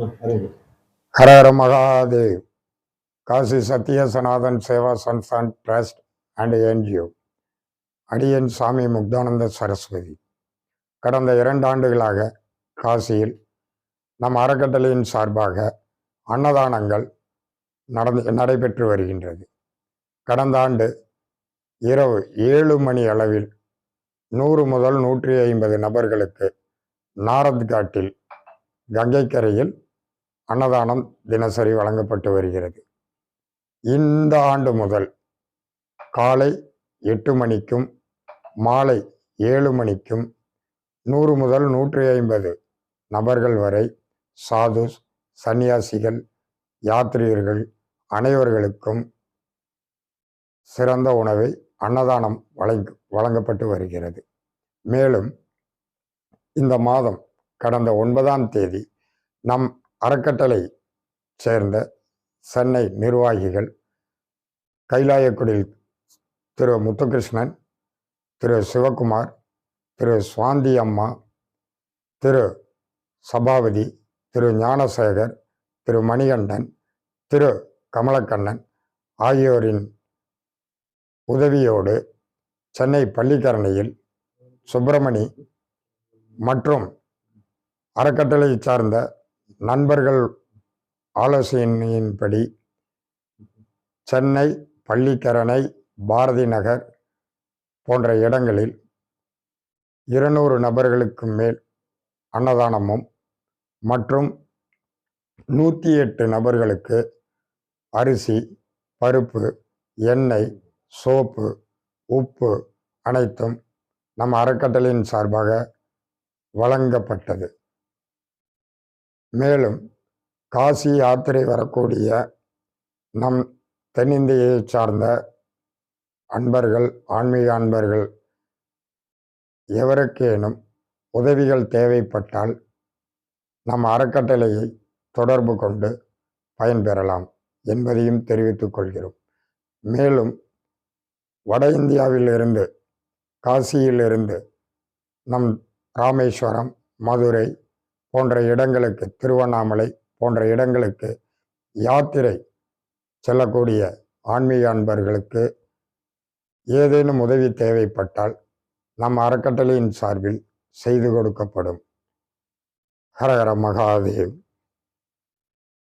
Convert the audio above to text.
Hara Hara Mahadev. Kashi Satya Sanatan Seva Sansthan trust and NGO அடியன் சாமி முக்தானந்த சரஸ்வதி. கடந்த இரண்டு ஆண்டுகளாக காசியில் நம் அறக்கட்டளையின் சார்பாக அன்னதானங்கள் நடந்து நடைபெற்று வருகின்றது. கடந்த ஆண்டு இரவு ஏழு மணி அளவில் நூறு முதல் நூற்றி ஐம்பது நபர்களுக்கு நாரத் காட்டில் கங்கைக்கரையில் அன்னதானம் தினசரி வழங்கப்பட்டு வருகிறது. இந்த ஆண்டு முதல் காலை எட்டு மணிக்கும் மாலை ஏழு மணிக்கும் நூறு முதல் நூற்றி ஐம்பது நபர்கள் வரை சாது சன்னியாசிகள் யாத்ரீகர்கள் அனைவர்களுக்கும் சிறந்த உணவை அன்னதானம் வழங்க வழங்கப்பட்டு வருகிறது. மேலும் இந்த மாதம் கடந்த ஒன்பதாம் தேதி நம் அறக்கட்டளை சேர்ந்த சென்னை நிர்வாகிகள் கைலாயக்குடியில் திரு. முத்துகிருஷ்ணன் திரு. சிவகுமார் திரு. சுவாந்தி அம்மா திரு. சபாபதி திரு. ஞானசேகர் திரு. மணிகண்டன் திரு. கமலக்கண்ணன் ஆகியோரின் உதவியோடு சென்னை பள்ளிக்கரணையில் சுப்பிரமணி மற்றும் அறக்கட்டளை சார்ந்த நண்பர்கள் ஆலோசனையின்படி சென்னை பள்ளிக்கரணை பாரதி நகர் போன்ற இடங்களில் இருநூறு நபர்களுக்கு மேல் அன்னதானமும் மற்றும் நூற்றி எட்டு நபர்களுக்கு அரிசி பருப்பு எண்ணெய் சோப்பு உப்பு அனைத்தும் நம் அறக்கட்டளையின் சார்பாக வழங்கப்பட்டது. மேலும் காசி யாத்திரை வரக்கூடிய நம் தென்னிந்தியை சார்ந்த அன்பர்கள் ஆன்மீக அன்பர்கள் எவருக்கேனும் உதவிகள் தேவைப்பட்டால் நம் அறக்கட்டளையை தொடர்பு கொண்டு பயன்பெறலாம் என்பதையும் தெரிவித்துக் கொள்கிறோம். மேலும் வட இந்தியாவிலிருந்து காசியிலிருந்து நம் ராமேஸ்வரம் மதுரை போன்ற இடங்களுக்கு திருவண்ணாமலை போன்ற இடங்களுக்கு யாத்திரை செல்லக்கூடிய ஆன்மீக அன்பர்களுக்கு ஏதேனும் உதவி தேவைப்பட்டால் நம் அறக்கட்டளையின் சார்பில் செய்து கொடுக்கப்படும். ஹரஹர மகாதேவ்.